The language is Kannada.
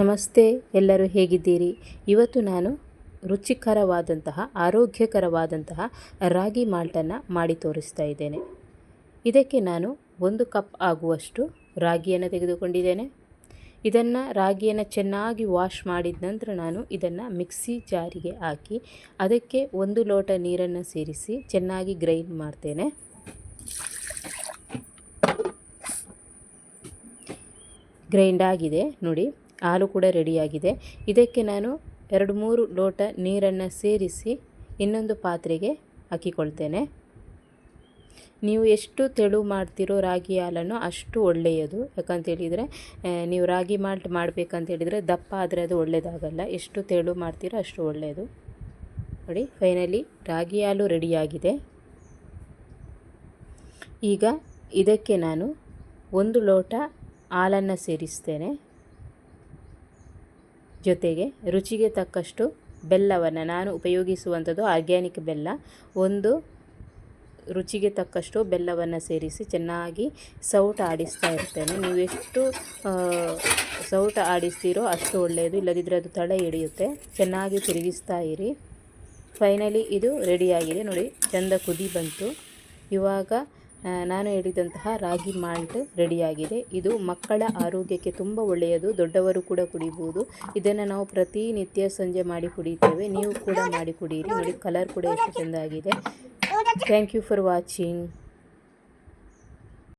ನಮಸ್ತೆ, ಎಲ್ಲರೂ ಹೇಗಿದ್ದೀರಿ? ಇವತ್ತು ನಾನು ರುಚಿಕರವಾದಂತಹ, ಆರೋಗ್ಯಕರವಾದಂತಹ ರಾಗಿ ಮಾಲ್ಟನ್ನು ಮಾಡಿ ತೋರಿಸ್ತಾ ಇದ್ದೇನೆ. ಇದಕ್ಕೆ ನಾನು ಒಂದು ಕಪ್ ಆಗುವಷ್ಟು ರಾಗಿಯನ್ನು ತೆಗೆದುಕೊಂಡಿದ್ದೇನೆ. ಇದನ್ನು ರಾಗಿಯನ್ನು ಚೆನ್ನಾಗಿ ವಾಶ್ ಮಾಡಿದ ನಂತರ ನಾನು ಇದನ್ನು ಮಿಕ್ಸಿ ಜಾರಿಗೆ ಹಾಕಿ, ಅದಕ್ಕೆ ಒಂದು ಲೋಟ ನೀರನ್ನು ಸೇರಿಸಿ ಚೆನ್ನಾಗಿ ಗ್ರೈಂಡ್ ಮಾಡ್ತೇನೆ. ಗ್ರೈಂಡ್ ಆಗಿದೆ, ನೋಡಿ. ಹಾಲು ಕೂಡ ರೆಡಿಯಾಗಿದೆ. ಇದಕ್ಕೆ ನಾನು ಎರಡು ಮೂರು ಲೋಟ ನೀರನ್ನು ಸೇರಿಸಿ ಇನ್ನೊಂದು ಪಾತ್ರೆಗೆ ಹಾಕಿಕೊಳ್ತೇನೆ. ನೀವು ಎಷ್ಟು ತೆಳು ಮಾಡ್ತಿರೋ ರಾಗಿ ಹಾಲನ್ನು ಅಷ್ಟು ಒಳ್ಳೆಯದು. ಯಾಕಂತೇಳಿದರೆ ನೀವು ರಾಗಿ ಮಾಲ್ಟ್ ಮಾಡಬೇಕಂತ ಹೇಳಿದರೆ ದಪ್ಪ ಆದರೆ ಅದು ಒಳ್ಳೆಯದಾಗಲ್ಲ. ಎಷ್ಟು ತೆಳು ಮಾಡ್ತೀರೋ ಅಷ್ಟು ಒಳ್ಳೆಯದು. ನೋಡಿ, ಫೈನಲಿ ರಾಗಿ ಹಾಲು ರೆಡಿಯಾಗಿದೆ. ಈಗ ಇದಕ್ಕೆ ನಾನು ಒಂದು ಲೋಟ ಹಾಲನ್ನು ಸೇರಿಸ್ತೇನೆ. ಜೊತೆಗೆ ರುಚಿಗೆ ತಕ್ಕಷ್ಟು ಬೆಲ್ಲವನ್ನು ನಾನು ಉಪಯೋಗಿಸುವಂಥದ್ದು ಆರ್ಗ್ಯಾನಿಕ್ ಬೆಲ್ಲ. ಒಂದು ರುಚಿಗೆ ತಕ್ಕಷ್ಟು ಬೆಲ್ಲವನ್ನು ಸೇರಿಸಿ ಚೆನ್ನಾಗಿ ಸೌಟ ಆಡಿಸ್ತಾ ಇರ್ತೇನೆ. ನೀವು ಎಷ್ಟು ಸೌಟ ಆಡಿಸ್ತೀರೋ ಅಷ್ಟು ಒಳ್ಳೆಯದು ಇಲ್ಲದಿದ್ದರೆ ಅದು ತಳ ಹಿಡಿಯುತ್ತೆ ಚೆನ್ನಾಗಿ ತಿರುಗಿಸ್ತಾ ಇರಿ. ಫೈನಲಿ ಇದು ರೆಡಿಯಾಗಿದೆ. ನೋಡಿ, ಚೆಂದ ಕುದಿ ಬಂತು. ಇವಾಗ ನಾನು ಹೇಳಿದಂತಹ ರಾಗಿ ಮಾಲ್ಟ್ ರೆಡಿಯಾಗಿದೆ. ಇದು ಮಕ್ಕಳ ಆರೋಗ್ಯಕ್ಕೆ ತುಂಬ ಒಳ್ಳೆಯದು, ದೊಡ್ಡವರು ಕೂಡ ಕುಡಿಬೋದು. ಇದನ್ನು ನಾವು ಪ್ರತಿನಿತ್ಯ ಸಂಜೆ ಮಾಡಿ ಕುಡಿತೇವೆ. ನೀವು ಕೂಡ ಮಾಡಿ ಕುಡಿಯಿರಿ ನೋಡಿ ಕಲರ್ ಕೂಡ ಎಷ್ಟು ಚೆಂದಾಗಿದೆ. Thank you for watching